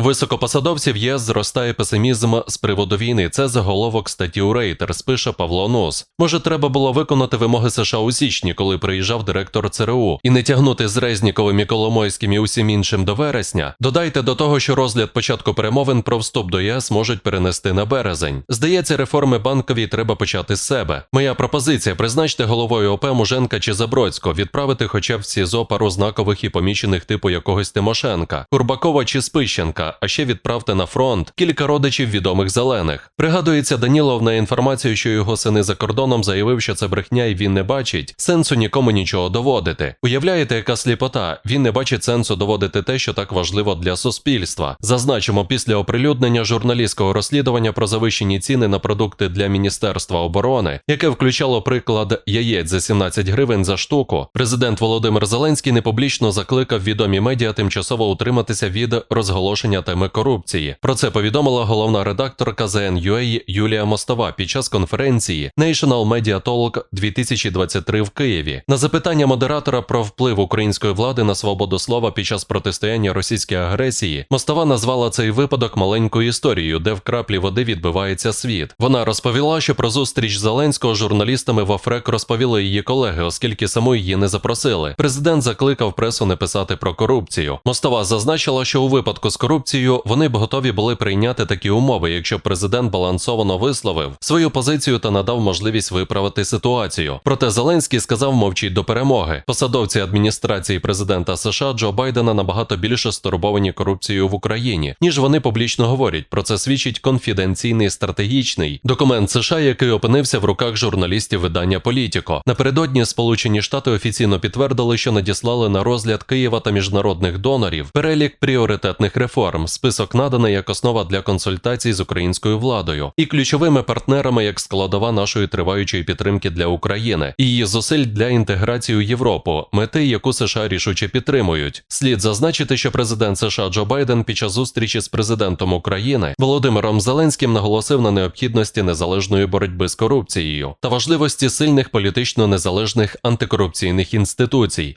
Високопосадовців ЄС зростає песимізм з приводу війни. Це заголовок статті у Reuters, пише Павло Нос. Може, треба було виконати вимоги США у січні, коли приїжджав директор ЦРУ, і не тягнути з Резніковим і Коломойським і усім іншим до вересня. Додайте до того, що розгляд початку перемовин про вступ до ЄС можуть перенести на березень. Здається, реформи банкові треба почати з себе. Моя пропозиція: призначте головою ОП Муженка чи Забродського, відправити хоча б в СІЗО пару знакових і помічених типу якогось Тимошенка, Курбакова чи Спищенка, а ще відправте на фронт кілька родичів відомих зелених. Пригадується Данілов на інформацію, що його сини за кордоном заявив, що це брехня і він не бачить сенсу нікому нічого доводити. Уявляєте, яка сліпота? Він не бачить сенсу доводити те, що так важливо для суспільства. Зазначимо, після оприлюднення журналістського розслідування про завищені ціни на продукти для Міністерства оборони, яке включало приклад яєць за 17 гривень за штуку, президент Володимир Зеленський непублічно закликав відомі медіа тимчасово утриматися від розголошення теми корупції. Про це повідомила головна редакторка ЗНЮА Юлія Мостова під час конференції National Media Talk 2023 в Києві. На запитання модератора про вплив української влади на свободу слова під час протистояння російській агресії, Мостова назвала цей випадок маленькою історією, де в краплі води відбивається світ. Вона розповіла, що про зустріч Зеленського журналістами в АФРЕК розповіли її колеги, оскільки саму її не запросили. Президент закликав пресу не писати про корупцію. Мостова зазначила, що у випадку з корупцією вони б готові були прийняти такі умови, якщо президент балансовано висловив свою позицію та надав можливість виправити ситуацію. Проте Зеленський сказав мовчіть до перемоги. Посадовці адміністрації президента США Джо Байдена набагато більше стурбовані корупцією в Україні, ніж вони публічно говорять. Про це свідчить конфіденційний стратегічний документ США, який опинився в руках журналістів видання Політіко. Напередодні Сполучені Штати офіційно підтвердили, що надіслали на розгляд Києва та міжнародних донорів перелік пріоритетних реформ, список наданий як основа для консультацій з українською владою і ключовими партнерами як складова нашої триваючої підтримки для України і її зусиль для інтеграції у Європу, мети, яку США рішуче підтримують. Слід зазначити, що президент США Джо Байден під час зустрічі з президентом України Володимиром Зеленським наголосив на необхідності незалежної боротьби з корупцією та важливості сильних політично незалежних антикорупційних інституцій.